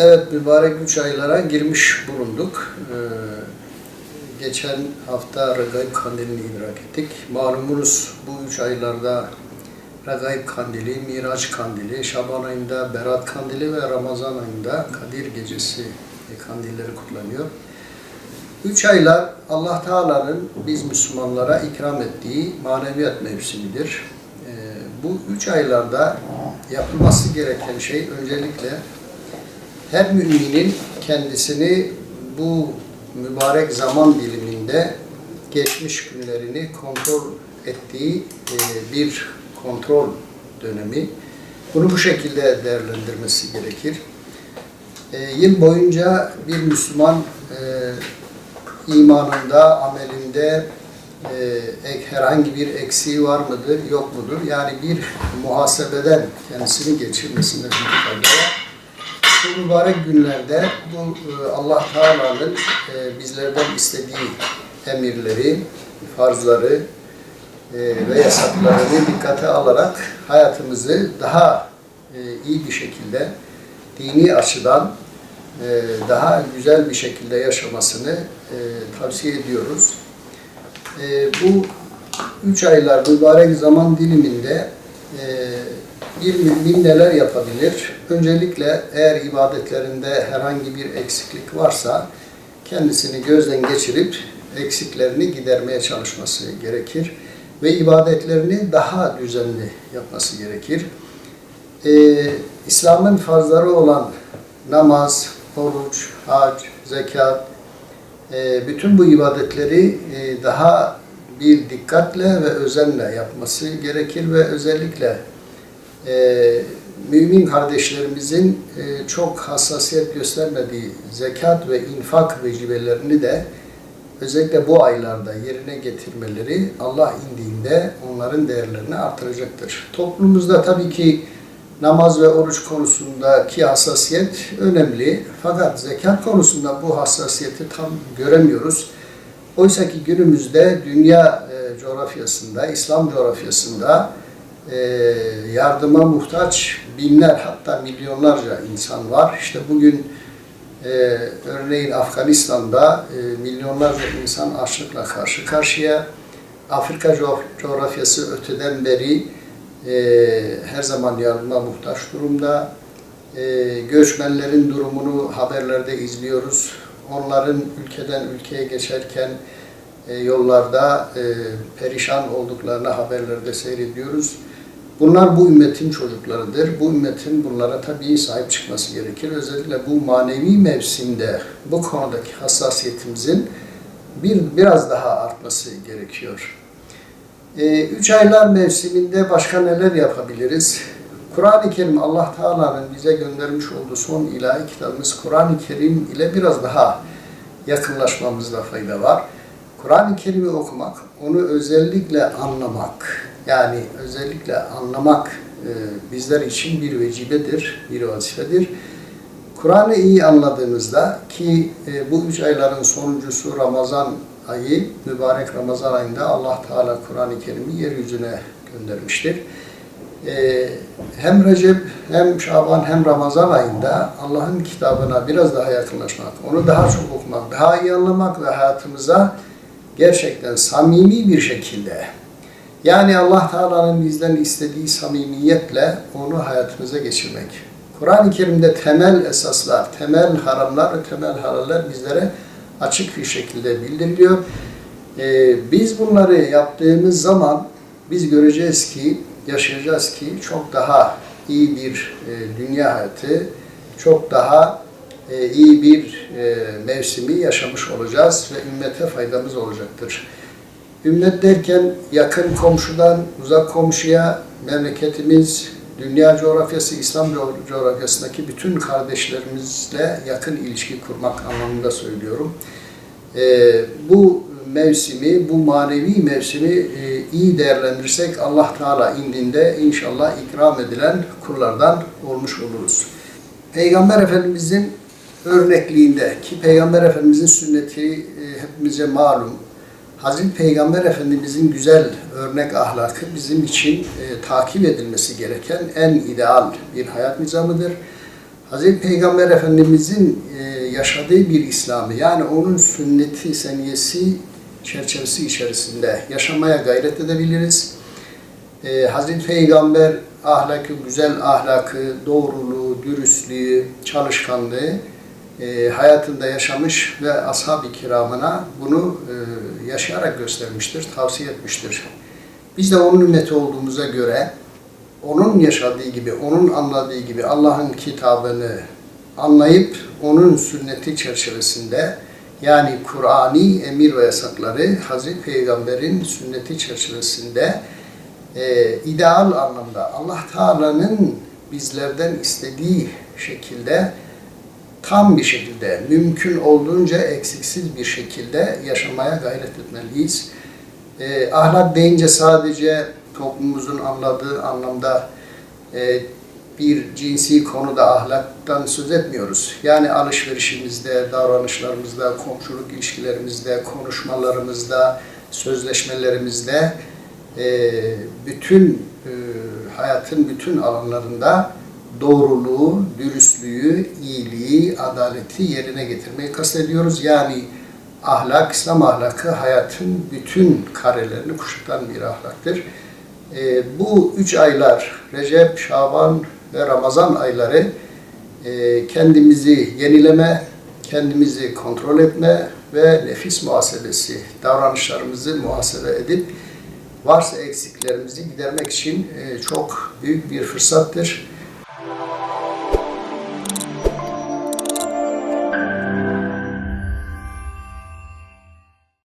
Evet, mübarek üç aylara girmiş bulunduk. Ee, geçen hafta Regaib Kandili'ni idrak ettik. Malumunuz bu üç aylarda Regaib Kandili, Miraç Kandili, Şaban ayında Berat Kandili ve Ramazan ayında Kadir Gecesi kandilleri kutlanıyor. Üç aylar Allah Teala'nın biz Müslümanlara ikram ettiği maneviyat mevsimidir. Ee, bu üç aylarda yapılması gereken şey öncelikle her müminin kendisini bu mübarek zaman diliminde geçmiş günlerini kontrol ettiği e, bir kontrol dönemi. Bunu bu şekilde değerlendirmesi gerekir. E, Yıl boyunca bir Müslüman e, imanında, amelinde e, herhangi bir eksiği var mıdır, yok mudur? Yani bir muhasebeden kendisini geçirmesinde bir fayda. Bu mübarek günlerde bu e, Allah Teala'nın e, bizlerden istediği emirleri, farzları ve yasaklarını dikkate alarak hayatımızı daha e, iyi bir şekilde dini açıdan e, daha güzel bir şekilde yaşamasını e, tavsiye ediyoruz. E, bu üç aylar mübarek zaman diliminde e, bir mümin neler yapabilir? Öncelikle eğer ibadetlerinde herhangi bir eksiklik varsa kendisini gözden geçirip eksiklerini gidermeye çalışması gerekir ve ibadetlerini daha düzenli yapması gerekir. Ee, İslam'ın farzları olan namaz, oruç, hac, zekat, e, bütün bu ibadetleri e, daha bir dikkatle ve özenle yapması gerekir ve özellikle e, mümin kardeşlerimizin e, çok hassasiyet göstermediği zekat ve infak vecibelerini de özellikle bu aylarda yerine getirmeleri Allah indiğinde onların değerlerini artıracaktır. Toplumumuzda tabii ki namaz ve oruç konusundaki hassasiyet önemli. Fakat zekat konusunda bu hassasiyeti tam göremiyoruz. Oysa ki günümüzde dünya e, coğrafyasında, İslam coğrafyasında e, yardıma muhtaç binler hatta milyonlarca insan var. İşte bugün e, örneğin Afganistan'da e, milyonlarca insan açlıkla karşı karşıya. Afrika co- coğrafyası öteden beri e, her zaman yardıma muhtaç durumda. E, göçmenlerin durumunu haberlerde izliyoruz. Onların ülkeden ülkeye geçerken e, yollarda e, perişan olduklarını haberlerde seyrediyoruz. Bunlar bu ümmetin çocuklarıdır. Bu ümmetin bunlara tabii sahip çıkması gerekir. Özellikle bu manevi mevsimde bu konudaki hassasiyetimizin bir biraz daha artması gerekiyor. Ee, üç aylar mevsiminde başka neler yapabiliriz? Kur'an-ı Kerim Allah Teala'nın bize göndermiş olduğu son ilahi kitabımız Kur'an-ı Kerim ile biraz daha yakınlaşmamızda fayda var. Kur'an-ı Kerim'i okumak, onu özellikle anlamak, yani özellikle anlamak e, bizler için bir vecibedir, bir vazifedir. Kur'an'ı iyi anladığımızda ki e, bu üç ayların sonuncusu Ramazan ayı, mübarek Ramazan ayında Allah Teala Kur'an-ı Kerim'i yeryüzüne göndermiştir. E, hem Recep, hem Şaban, hem Ramazan ayında Allah'ın kitabına biraz daha yakınlaşmak, onu daha çok okumak, daha iyi anlamak ve hayatımıza gerçekten samimi bir şekilde yani Allah Teala'nın bizden istediği samimiyetle onu hayatımıza geçirmek. Kur'an-ı Kerim'de temel esaslar, temel haramlar ve temel halaller bizlere açık bir şekilde bildiriliyor. Ee, biz bunları yaptığımız zaman biz göreceğiz ki, yaşayacağız ki çok daha iyi bir e, dünya hayatı, çok daha e, iyi bir e, mevsimi yaşamış olacağız ve ümmete faydamız olacaktır. Ümmet derken yakın komşudan uzak komşuya memleketimiz, dünya coğrafyası, İslam co- coğrafyasındaki bütün kardeşlerimizle yakın ilişki kurmak anlamında söylüyorum. Ee, bu mevsimi, bu manevi mevsimi e, iyi değerlendirirsek Allah Teala indinde inşallah ikram edilen kullardan olmuş oluruz. Peygamber Efendimizin örnekliğinde ki Peygamber Efendimizin sünneti e, hepimize malum. Hazreti Peygamber Efendimizin güzel örnek ahlakı bizim için e, takip edilmesi gereken en ideal bir hayat nizamıdır. Hazreti Peygamber Efendimizin e, yaşadığı bir İslam'ı yani onun sünneti seniyesi çerçevesi içerisinde yaşamaya gayret edebiliriz. E, Hazreti Peygamber ahlakı, güzel ahlakı, doğruluğu, dürüstlüğü, çalışkanlığı e, hayatında yaşamış ve ashab-ı kiramına bunu e, yaşayarak göstermiştir, tavsiye etmiştir. Biz de onun ümmeti olduğumuza göre onun yaşadığı gibi, onun anladığı gibi Allah'ın kitabını anlayıp onun sünneti çerçevesinde yani Kur'ani emir ve yasakları Hazreti Peygamber'in sünneti çerçevesinde e, ideal anlamda Allah Teala'nın bizlerden istediği şekilde tam bir şekilde, mümkün olduğunca eksiksiz bir şekilde yaşamaya gayret etmeliyiz. E, ahlak deyince sadece toplumumuzun anladığı anlamda e, bir cinsi konuda ahlaktan söz etmiyoruz. Yani alışverişimizde, davranışlarımızda, komşuluk ilişkilerimizde, konuşmalarımızda, sözleşmelerimizde e, bütün e, hayatın bütün alanlarında doğruluğu, dürüstlüğü, iyiliği, adaleti yerine getirmeyi kastediyoruz. Yani ahlak, İslam ahlakı hayatın bütün karelerini kuşatan bir ahlaktır. E, bu üç aylar, Recep, Şaban ve Ramazan ayları e, kendimizi yenileme, kendimizi kontrol etme ve nefis muhasebesi, davranışlarımızı muhasebe edip varsa eksiklerimizi gidermek için e, çok büyük bir fırsattır.